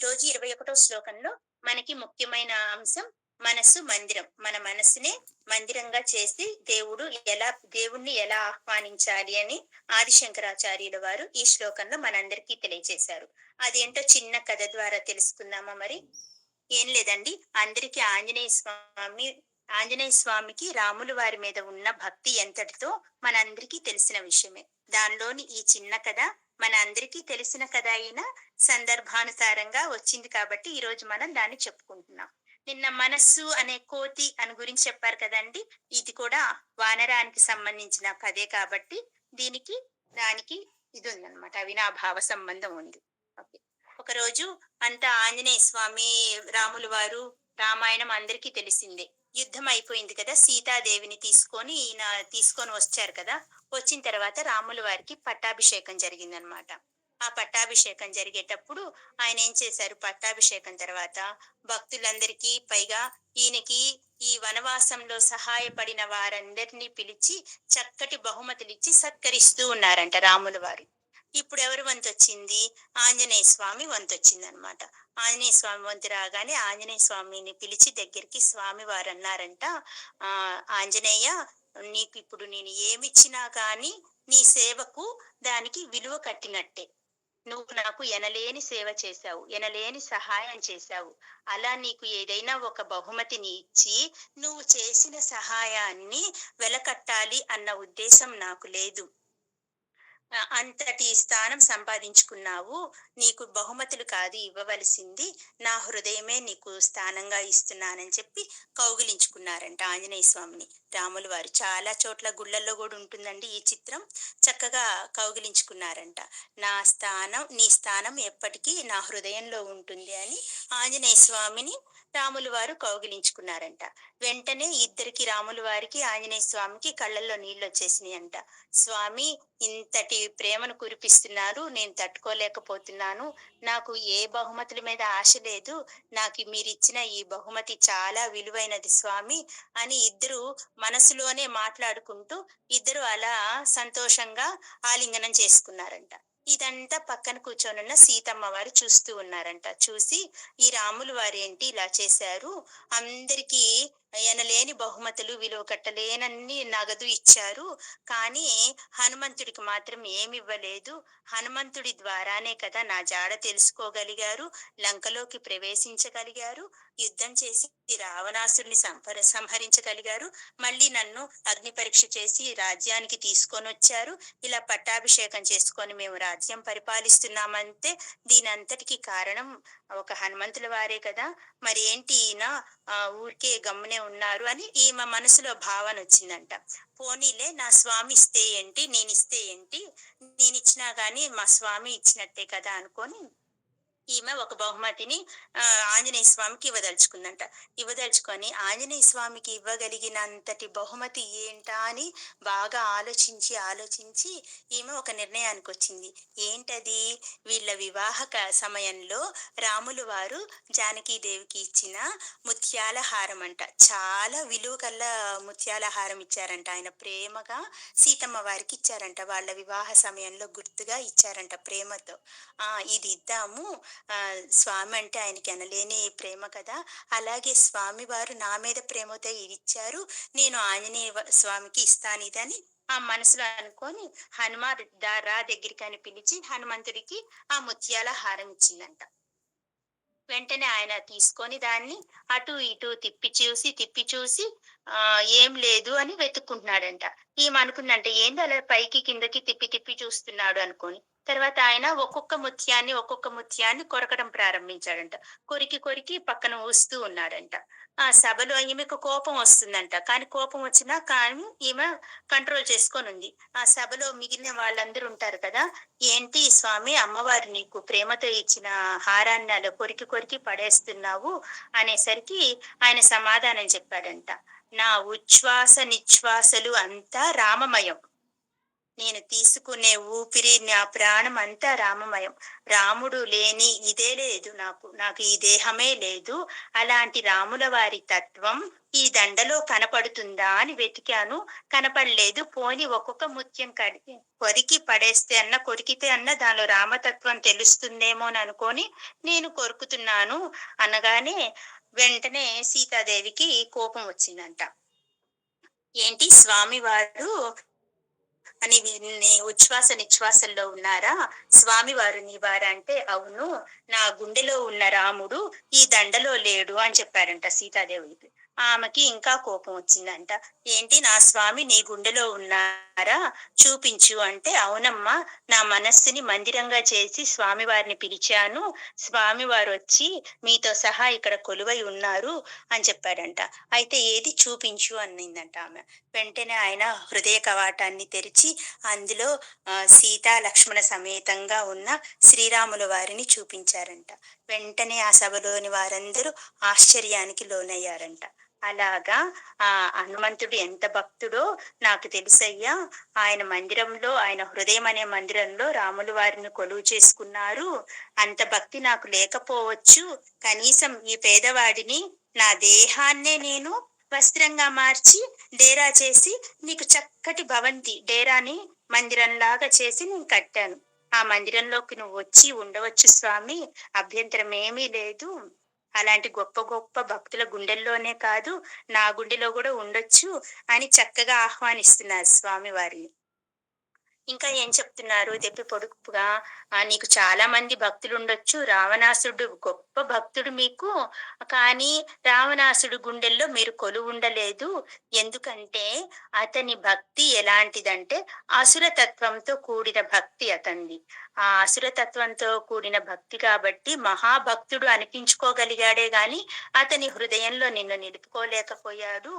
ఈరోజు ఇరవై ఒకటో శ్లోకంలో మనకి ముఖ్యమైన అంశం మనస్సు మందిరం. మన మనస్సునే మందిరంగా చేసి దేవుడు ఎలా దేవుణ్ణి ఎలా ఆహ్వానించాలి అని ఆదిశంకరాచార్యుల వారు ఈ శ్లోకంలో మనందరికీ తెలియజేశారు. అదేంటో చిన్న కథ ద్వారా తెలుసుకుందామా మరి? ఏం లేదండి. అందరికీ ఆంజనేయ స్వామి ఆంజనేయ స్వామికి రాములు వారి మీద ఉన్న భక్తి ఎంతటితో మనందరికీ తెలిసిన విషయమే. దానిలోని ఈ చిన్న కథ మన అందరికీ తెలిసిన కథ అయినా సందర్భానుసారంగా వచ్చింది కాబట్టి ఈ రోజు మనం దాన్ని చెప్పుకుంటున్నాం. నిన్న మనస్సు అనే కోతి అని గురించి చెప్పారు కదండి. ఇది కూడా వానరానికి సంబంధించిన కథే కాబట్టి దీనికి దానికి ఇది ఉందన్నమాట. అవినాభావ సంబంధం ఉంది. ఓకే. ఒకరోజు అంతా ఆంజనేయ స్వామి రాములు వారు రామాయణం అందరికీ తెలిసిందే. యుద్ధం అయిపోయింది కదా. సీతాదేవిని తీసుకొని ఈయన తీసుకొని వచ్చారు కదా. వచ్చిన తర్వాత రాముల వారికి పట్టాభిషేకం జరిగిందనమాట ఆ పట్టాభిషేకం జరిగేటప్పుడు ఆయన ఏం చేశారు? పట్టాభిషేకం తర్వాత భక్తులందరికీ పైగా ఈయనకి ఈ వనవాసంలో సహాయపడిన వారందరినీ పిలిచి చక్కటి బహుమతులు ఇచ్చి సత్కరిస్తూ ఉన్నారంట రాముల వారు. ఇప్పుడు ఎవరు వంతు వచ్చింది? ఆంజనేయ స్వామి వంతు వచ్చింది అనమాట ఆంజనేయ స్వామి వంతు రాగానే ఆంజనేయ స్వామిని పిలిచి దగ్గరికి స్వామి వారు అన్నారంట ఆ ఆంజనేయ నీకు ఇప్పుడు నేను ఏమిచ్చినా కానీ నీ సేవకు దానికి విలువ కట్టినట్టే. నువ్వు నాకు ఎనలేని సేవ చేశావు ఎనలేని సహాయం చేశావు. అలా నీకు ఏదైనా ఒక బహుమతిని ఇచ్చి నువ్వు చేసిన సహాయాన్ని వెలకట్టాలి అన్న ఉద్దేశం నాకు లేదు. అంతటి స్థానం సంపాదించుకున్నావు. నీకు బహుమతులు కాదు ఇవ్వవలసింది. నా హృదయమే నీకు స్థానంగా ఇస్తున్నానని చెప్పి కౌగిలించుకున్నారంట ఆంజనేయ స్వామిని. రాములు వారు చాలా చోట్ల గుళ్ళల్లో కూడా ఉంటుందండి ఈ చిత్రం. చక్కగా కౌగిలించుకున్నారంట. నా స్థానం నీ స్థానం ఎప్పటికీ నా హృదయంలో ఉంటుంది అని ఆంజనేయ స్వామిని రాములు వారు కౌగిలించుకున్నారంట. వెంటనే ఇద్దరికి రాములు వారికి ఆంజనేయ స్వామికి కళ్ళల్లో నీళ్ళు వచ్చేసినాయి అంట స్వామి ఇంతటి ప్రేమను కురిపిస్తున్నారు నేను తట్టుకోలేకపోతున్నాను. నాకు ఏ బహుమతుల మీద ఆశ లేదు. నాకు మీరిచ్చిన ఈ బహుమతి చాలా విలువైనది స్వామి అని ఇద్దరు మనసులోనే మాట్లాడుకుంటూ ఇద్దరు అలా సంతోషంగా ఆలింగనం చేసుకున్నారంట. ఇదంతా పక్కన కూర్చొనున్న సీతమ్మ వారు చూస్తూ ఉన్నారంట. చూసి ఈ రాములు వారు ఏంటి ఇలా చేశారు? అందరికీ ఎనలేని బహుమతులు విలువ కట్టలేనన్ని నగదు ఇచ్చారు. కానీ హనుమంతుడికి మాత్రం ఏమి ఇవ్వలేదు. హనుమంతుడి ద్వారానే కదా నా జాడ తెలుసుకోగలిగారు. లంకలోకి ప్రవేశించగలిగారు. యుద్ధం చేసి రావణాసుడిని సంహర సంహరించగలిగారు. మళ్ళీ నన్ను అగ్ని పరీక్ష చేసి రాజ్యానికి తీసుకొని వచ్చారు. ఇలా పట్టాభిషేకం చేసుకొని మేము రాజ్యం పరిపాలిస్తున్నామంటే దీని అంతటికి కారణం ఒక హనుమంతుల వారే కదా. మరి ఏంటి ఈయన ఊరికే గమ్మునే ఉన్నారు అని ఈమె మనసులో భావన వచ్చిందంట. పోనీలే నా స్వామి ఇస్తే ఏంటి నేను ఇస్తే ఏంటి నేను ఇచ్చినా గానీ మా స్వామి ఇచ్చినట్టే కదా అనుకొని ఈమె ఒక బహుమతిని ఆంజనేయ స్వామికి ఇవ్వదలుచుకుందంట. ఇవ్వదలుచుకొని ఆంజనేయ స్వామికి ఇవ్వగలిగినంతటి బహుమతి ఏంటా అని బాగా ఆలోచించి ఆలోచించి ఈమె ఒక నిర్ణయానికి వచ్చింది ఏంటది? వీళ్ళ వివాహక సమయంలో రాములు వారు జానకీదేవికి ఇచ్చిన ముత్యాల హారం అంట చాలా విలువ కల్ల ముత్యాల హారం ఇచ్చారంట. ఆయన ప్రేమగా సీతమ్మ వారికి ఇచ్చారంట. వాళ్ళ వివాహ సమయంలో గుర్తుగా ఇచ్చారంట ప్రేమతో. ఆ ఇది ఇద్దాము. స్వామి అంటే ఆయనకి అనలేని ప్రేమ కదా. అలాగే స్వామి వారు నా మీద ప్రేమతో ఇచ్చారు నేను ఆంజనేయ స్వామికి ఇస్తాను ఇదని ఆ మనసులో అనుకొని హనుమ రా దగ్గరికి అని పిలిచి హనుమంతుడికి ఆ ముత్యాల హారం ఇచ్చిందంట. వెంటనే ఆయన తీసుకొని దాన్ని అటు ఇటు తిప్పి చూసి తిప్పి చూసి ఆ ఏం లేదు అని వెతుక్కుంటున్నాడంట. ఈమె అనుకుందంటే ఏంది అలా పైకి కిందకి తిప్పి తిప్పి చూస్తున్నాడు అనుకొని. తర్వాత ఆయన ఒక్కొక్క ముత్యాన్ని ఒక్కొక్క ముత్యాన్ని కొరకడం ప్రారంభించాడంట. కొరికి కొరికి పక్కన ఊస్తూ ఉన్నాడంట. ఆ సభలో ఈమెకు కోపం వస్తుందంట. కానీ కోపం వచ్చినా కానీ ఈమె కంట్రోల్ చేసుకొని ఉంది. ఆ సభలో మిగిలిన వాళ్ళందరూ ఉంటారు కదా. ఏంటి స్వామి అమ్మవారు నీకు ప్రేమతో ఇచ్చిన హారాన్ని అలా కొరికి కొరికి పడేస్తున్నావు అనేసరికి ఆయన సమాధానం చెప్పాడంట. నా ఉచ్ఛ్వాస నిశ్వాసలు అంతా రామమయం. నేను తీసుకునే ఊపిరి నా ప్రాణం అంతా రామమయం. రాముడు లేని ఇదే లేదు నాకు. నాకు ఈ దేహమే లేదు. అలాంటి రాముల వారి తత్వం ఈ దండలో కనపడుతుందా అని వెతికాను. కనపడలేదు. పోని ఒక్కొక్క ముత్యం కడిగి కొరికి పడేస్తే అన్న కొరికితే అన్న దానిలో రామతత్వం తెలుస్తుందేమో అని అనుకొని నేను కొరుకుతున్నాను అనగానే వెంటనే సీతాదేవికి కోపం వచ్చిందంట. ఏంటి స్వామి వారు అని నీ ఉచ్ఛ్వాస నిశ్వాసంలో ఉన్నారా? స్వామి వారు నీవారా అంటే అవును నా గుండెలో ఉన్న రాముడు ఈ దండలో లేడు అని చెప్పారంట సీతాదేవికి ఆమెకి ఇంకా కోపం వచ్చిందంట. ఏంటి నా స్వామి నీ గుండెలో ఉన్నారా? చూపించు. అంటే అవునమ్మా నా మనస్సుని మందిరంగా చేసి స్వామి వారిని పిలిచాను. స్వామి వారు వచ్చి మీతో సహా ఇక్కడ కొలువై ఉన్నారు అని చెప్పాడంట అయితే ఏది చూపించు అన్నిందంట ఆమె. వెంటనే ఆయన హృదయ కవాటాన్ని తెరిచి అందులో సీతా లక్ష్మణ సమేతంగా ఉన్న శ్రీరాముల వారిని చూపించారంట. వెంటనే ఆ సభలోని వారందరూ ఆశ్చర్యానికి లోనయ్యారంట. అలాగా? ఆ హనుమంతుడు ఎంత భక్తుడో నాకు తెలుసయ్యా. ఆయన మందిరంలో ఆయన హృదయం అనే మందిరంలో రాములు వారిని కొలువు చేసుకున్నారు. అంత భక్తి నాకు లేకపోవచ్చు. కనీసం ఈ పేదవాడిని నా దేహాన్నే నేను వస్త్రంగా మార్చి డేరా చేసి నీకు చక్కటి భవంతి డేరాని మందిరంలాగా చేసి నేను కట్టాను. ఆ మందిరంలోకి నువ్వు వచ్చి ఉండవచ్చు స్వామి. అభ్యంతరం ఏమీ లేదు. అలాంటి గొప్ప గొప్ప భక్తుల గుండెల్లోనే కాదు నా గుండెలో కూడా ఉండొచ్చు అని చక్కగా ఆహ్వానిస్తున్నారు స్వామి వారిని ఇంకా ఏం చెప్తున్నారు? తెప్పి పొడుపుగా ఆ నీకు చాలా మంది భక్తులు ఉండొచ్చు రావణాసుడు గొప్ప భక్తుడు మీకు. కానీ రావణాసుడు గుండెల్లో మీరు కొలు ఉండలేదు ఎందుకంటే అతని భక్తి ఎలాంటిదంటే అసురతత్వంతో కూడిన భక్తి అతనిది ఆ అసురతత్వంతో కూడిన భక్తి కాబట్టి మహాభక్తుడు అనిపించుకోగలిగాడే గాని అతని హృదయంలో నిన్ను నిలుపుకోలేకపోయాడు.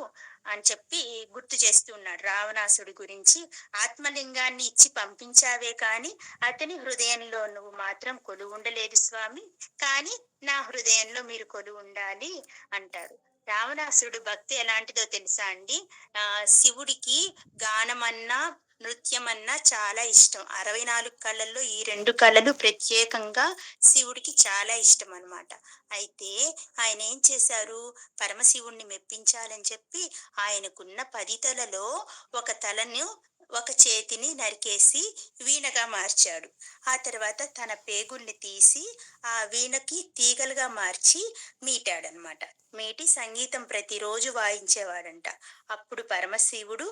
అని చెప్పి గుర్తు చేస్తున్నాడు రావణాసుడి గురించి ఆత్మలింగాన్ని ఇచ్చి పంపించావే కాని అతని హృదయంలో నువ్వు మాత్రం కొలు ఉండలేదు స్వామి. కానీ నా హృదయంలో మీరు కొలు ఉండాలి అంటారు రావణాసురుడు భక్తి ఎలాంటిదో తెలుసా అండి? ఆ శివుడికి గానమన్నా నృత్యం అన్నా చాలా ఇష్టం. అరవై నాలుగు కళల్లో ఈ రెండు కళలు ప్రత్యేకంగా శివుడికి చాలా ఇష్టం అనమాట అయితే ఆయన ఏం చేశారు? పరమశివుణ్ణి మెప్పించాలని చెప్పి ఆయనకున్న పది తలలో ఒక తలను ఒక చేతిని నరికేసి వీణగా మార్చాడు. ఆ తర్వాత తన పేగుల్ని తీసి ఆ వీణకి తీగలుగా మార్చి మీటాడనమాట మీటి సంగీతం ప్రతిరోజు వాయించేవాడంట. అప్పుడు పరమశివుడు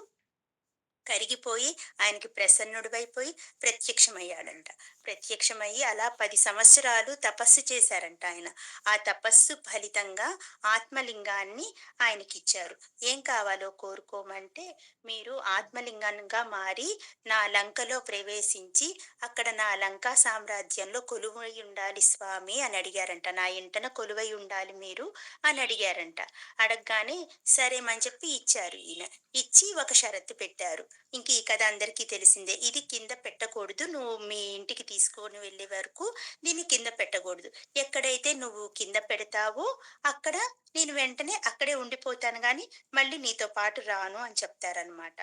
కరిగిపోయి ఆయనకి ప్రసన్నుడివైపోయి ప్రత్యక్షమయ్యాడంట. ప్రత్యక్షమయ్యి అలా పది సంవత్సరాలు తపస్సు చేశారంట ఆయన. ఆ తపస్సు ఫలితంగా ఆత్మలింగాన్ని ఆయనకి ఇచ్చారు ఏం కావాలో కోరుకోమంటే మీరు ఆత్మలింగంగా మారి నా లంకలో ప్రవేశించి అక్కడ నా లంకా సామ్రాజ్యంలో కొలువై ఉండాలి స్వామి అని అడిగారంట. నా ఇంటన కొలువై ఉండాలి మీరు అని అడిగారంట. అడగగానే సరేమని చెప్పి ఇచ్చారు ఈయన. ఇచ్చి ఒక షరతు పెట్టారు. ఇంక ఈ కథ అందరికీ తెలిసిందే. ఇది కింద పెట్టకూడదు. నువ్వు మీ ఇంటికి తీసుకొని వెళ్ళే వరకు దీన్ని కింద పెట్టకూడదు. ఎక్కడైతే నువ్వు కింద పెడతావో అక్కడ నేను వెంటనే అక్కడే ఉండిపోతాను కానీ మళ్ళీ నీతో పాటు రాను అని చెప్తారనమాట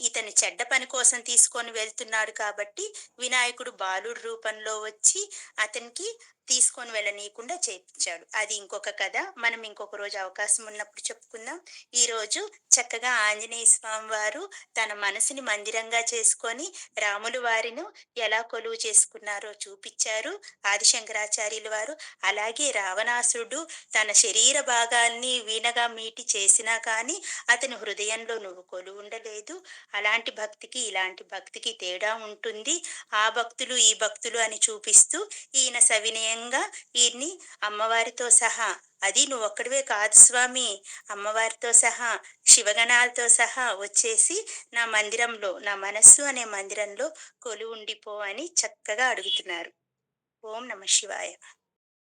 ఇతను చెడ్డ పని కోసం తీసుకొని వెళ్తున్నాడు కాబట్టి వినాయకుడు బాలుడు రూపంలో వచ్చి అతనికి తీసుకొని వెళ్ళనీయకుండా చేయించాడు. అది ఇంకొక కథ. మనం ఇంకొక రోజు అవకాశం ఉన్నప్పుడు చెప్పుకుందాం. ఈ రోజు చక్కగా ఆంజనేయ స్వామి వారు తన మనసుని మందిరంగా చేసుకొని రాములు వారిను ఎలా కొలువు చేసుకున్నారో చూపించారు. ఆదిశంకరాచార్యుల వారు అలాగే రావణాసుడు తన శరీర భాగాల్ని వీణగా మీటి చేసినా కానీ అతని హృదయంలో నువ్వు కొలువు ఉండలేదు. అలాంటి భక్తికి ఇలాంటి భక్తికి తేడా ఉంటుంది. ఆ భక్తులు ఈ భక్తులు అని చూపిస్తూ ఈయన సవినయం సవినయంగా ఈయన్ని అమ్మవారితో సహా అది నువ్వు ఒక్కడివే కాదు స్వామి అమ్మవారితో సహా శివగణాలతో సహా వచ్చేసి నా మందిరంలో నా మనస్సు అనే మందిరంలో కొలు ఉండిపో అని చక్కగా అడుగుతున్నారు. ఓం నమ శివాయ.